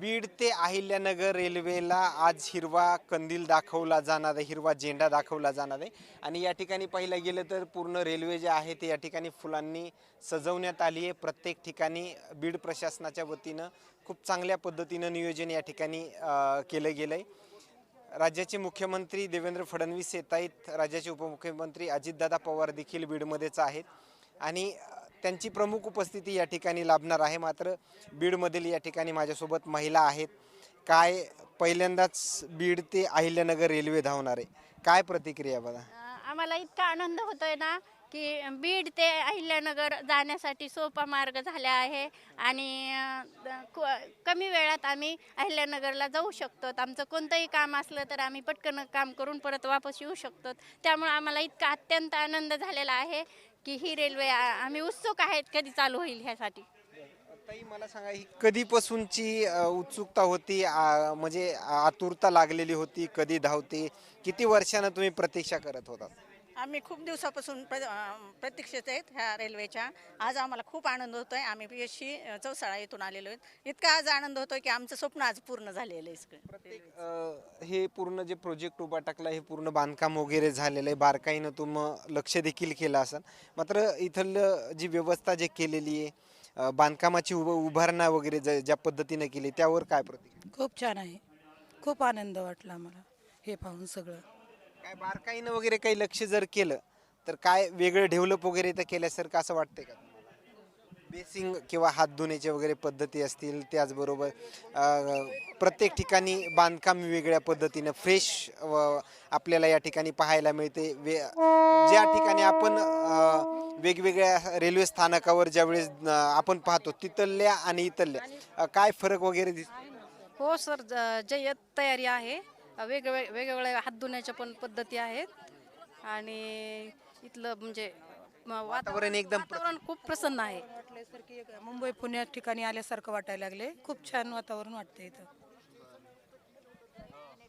बीड ते अहिल्यानगर रेल्वेला आज हिरवा कंदील दाखवला जाणार आहे हिरवा झेंडा दाखवला जाणार आहे. आणि या ठिकाणी पाहिलं गेलं तर पूर्ण रेल्वे जे आहे ते या ठिकाणी फुलांनी सजवण्यात आली आहे. प्रत्येक ठिकाणी बीड प्रशासनाच्या वतीनं खूप चांगल्या पद्धतीनं नियोजन या ठिकाणी केलं गेलं आहे राज्याचे मुख्यमंत्री देवेंद्र फडणवीस येत आहेत. राज्याचे उपमुख्यमंत्री अजितदादा पवार देखील बीडमध्येच आहेत. आणि त्यांची प्रमुख उपस्थिती या ठिकाणी लाभणार आहे. मात्र बीडमधील या ठिकाणी माझ्यासोबत महिला आहेत. काय पहिल्यांदाच बीड ते अहिल्यानगर रेल्वे धावणार. आहे काय प्रतिक्रिया बघा. आम्हाला इतका आनंद होतोय ना की बीड ते अहिल्यानगर जाण्यासाठी सोपा मार्ग झाला आहे. आणि कमी वेळात आम्ही अहिल्यानगरला जाऊ शकतो. आमचं कोणतंही काम असलं तर आम्ही पटकन काम करून परत वापस येऊ शकतो. त्यामुळे आम्हाला इतका अत्यंत आनंद झालेला आहे. की ही रेल्वे आम्ही उत्सुक आहेत कधी चालू होईल ह्यासाठी. ताई मला सांगा ही कधीपासूनची अ, उत्सुकता होती? आ, म्हणजे आतुरता लागलेली होती कधी धावते? किती वर्षानं तुम्ही प्रतीक्षा करत होता आम्ही खूप दिवसापासून प्र प्रतीक्षेत आहेत ह्या रेल्वेच्या. आज आम्हाला खूप आनंद होतोय. आम्ही पी एस सी चौसाळा येथून आलेलो आहेत. इतका आज आनंद होतोय की आमचं स्वप्न आज पूर्ण झालेलं आहे हे पूर्ण जे प्रोजेक्ट उभा टाकला हे पूर्ण बांधकाम वगैरे झालेलं आहे. बारकाईनं तुम लक्ष देखील केलं असेल. मात्र इथलं जी व्यवस्था जे केलेली आहे बांधकामाची उभ उभारणा वगैरे ज- ज्या पद्धतीने केली त्यावर काय प्रतिक्रिया? खूप छान आहे. खूप आनंद वाटला आम्हाला हे पाहून सगळं. काय बारकाईनं वगैरे काही लक्ष जर केलं तर काय वेगळं डेव्हलप वगैरे तर केल्यासारखं असं वाटतंय का बेसिंग किंवा हात धुण्याचे वगैरे पद्धती असतील त्याचबरोबर प्रत्येक ठिकाणी बांधकाम वेगळ्या पद्धतीनं फ्रेश आपल्याला या ठिकाणी पाहायला मिळते. वे ज्या ठिकाणी आपण वेगवेगळ्या रेल्वे स्थानकावर ज्यावेळेस आपण पाहतो तिथल्या आणि इथल्या काय फरक वगैरे दिसतो हो सर ज- जय्यत तयारी आहे. वेगवेगळ्या वेगवेगळ्या हात धुण्याच्या पण पद्धती आहेत. आणि इथलं म्हणजे वातावरण एकदम वातावरण खूप प्रसन्न आहे. वाटल्यासारखी मुंबई पुण्यात ठिकाणी आल्यासारखं वाटायला लागले खूप छान वातावरण वाटतं इथं.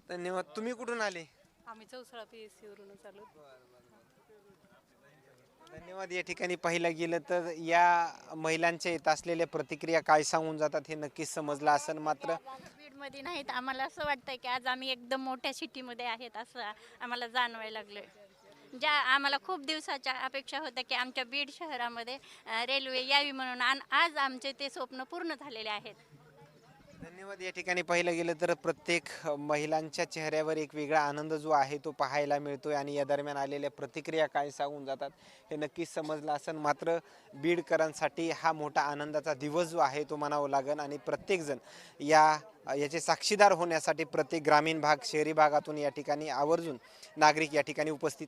धन्यवाद. तुम्ही कुठून आले? आम्ही चौसाळा पी एस सीवरूनच आलो. धन्यवाद. या ठिकाणी पाहिलं गेलं तर या महिलांच्या येत असलेल्या प्रतिक्रिया काय सांगून जातात हे नक्कीच समजलं असेल. मात्र मध्ये नाहीत. आम्हाला असं वाटतंय की आज आम्ही एकदम मोठ्या सिटीमध्ये आहेत असं आम्हाला जाणवायला लागलं ज्या आम्हाला खूप दिवसाच्या अपेक्षा होत्या की आमच्या बीड शहरामध्ये रेल्वे यावी म्हणून. आणि आज आमचे ते स्वप्न पूर्ण झालेले आहेत. धन्यवाद. या ठिकाणी पाहिलं गेलं तर प्रत्येक महिलांच्या चेहऱ्यावर एक वेगळा आनंद जो आहे तो पाहायला मिळतोय आणि या दरम्यान आलेल्या प्रतिक्रिया काय सांगून जातात हे नक्कीच समजलं असेल मात्र बीडकरांसाठी हा मोठा आनंदाचा दिवस जो आहे तो म्हणावा लागेल आणि प्रत्येकजण या याचे साक्षीदार होण्यासाठी प्रत्येक ग्रामीण भाग शहरी भागातून या ठिकाणी आवर्जून नागरिक या ठिकाणी उपस्थित